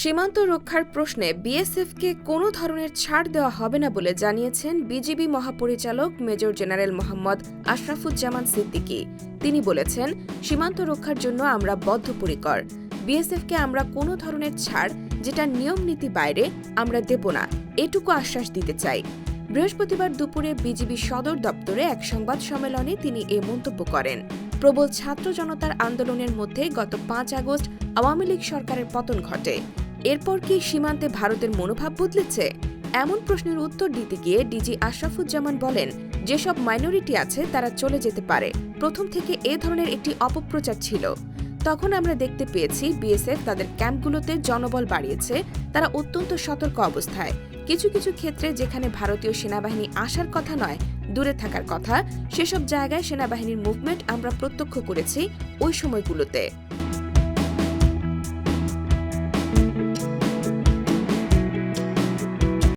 সীমান্ত রক্ষার প্রশ্নে বিএসএফকে কোনো ধরনের ছাড় দেওয়া হবে না বলে জানিয়েছেন বিজিবি মহাপরিচালক মেজর জেনারেল মোহাম্মদ আশরাফুজ্জামান সিদ্দিকী। তিনি বলেছেন, সীমান্ত রক্ষার জন্য আমরা বদ্ধপরিকর। বিএসএফকে আমরা কোনো ধরনের ছাড়, যেটা নিয়ম নীতি বাইরে, আমরা দেব না। এটুকু আশ্বাস দিতে চাই। বৃহস্পতিবার দুপুরে বিজিবি সদর দপ্তরে এক সংবাদ সম্মেলনে তিনি এ মন্তব্য করেন। প্রবল ছাত্র জনতার আন্দোলনের মধ্যে গত পাঁচ আগস্ট আওয়ামী লীগ সরকারের পতন ঘটে। এরপর কি সীমান্তে ভারতের মনোভাব বদলেছে? এমন প্রশ্নের উত্তর দিতে গিয়ে ডিজি আশরাফুজ্জামান বলেন, যেসব মাইনরিটি আছে তারা চলে যেতে পারে। প্রথম থেকে এ ধরনের একটি অপপ্রচার ছিল। তখন আমরা দেখতে পেয়েছি বিএসএফ তাদের ক্যাম্পগুলোতে জনবল বাড়িয়েছে, তারা অত্যন্ত সতর্ক অবস্থায়। কিছু কিছু ক্ষেত্রে যেখানে ভারতীয় সেনাবাহিনী আসার কথা নয়, দূরে থাকার কথা, সেসব জায়গায় সেনাবাহিনীর মুভমেন্ট আমরা প্রত্যক্ষ করেছি ওই সময়গুলোতে।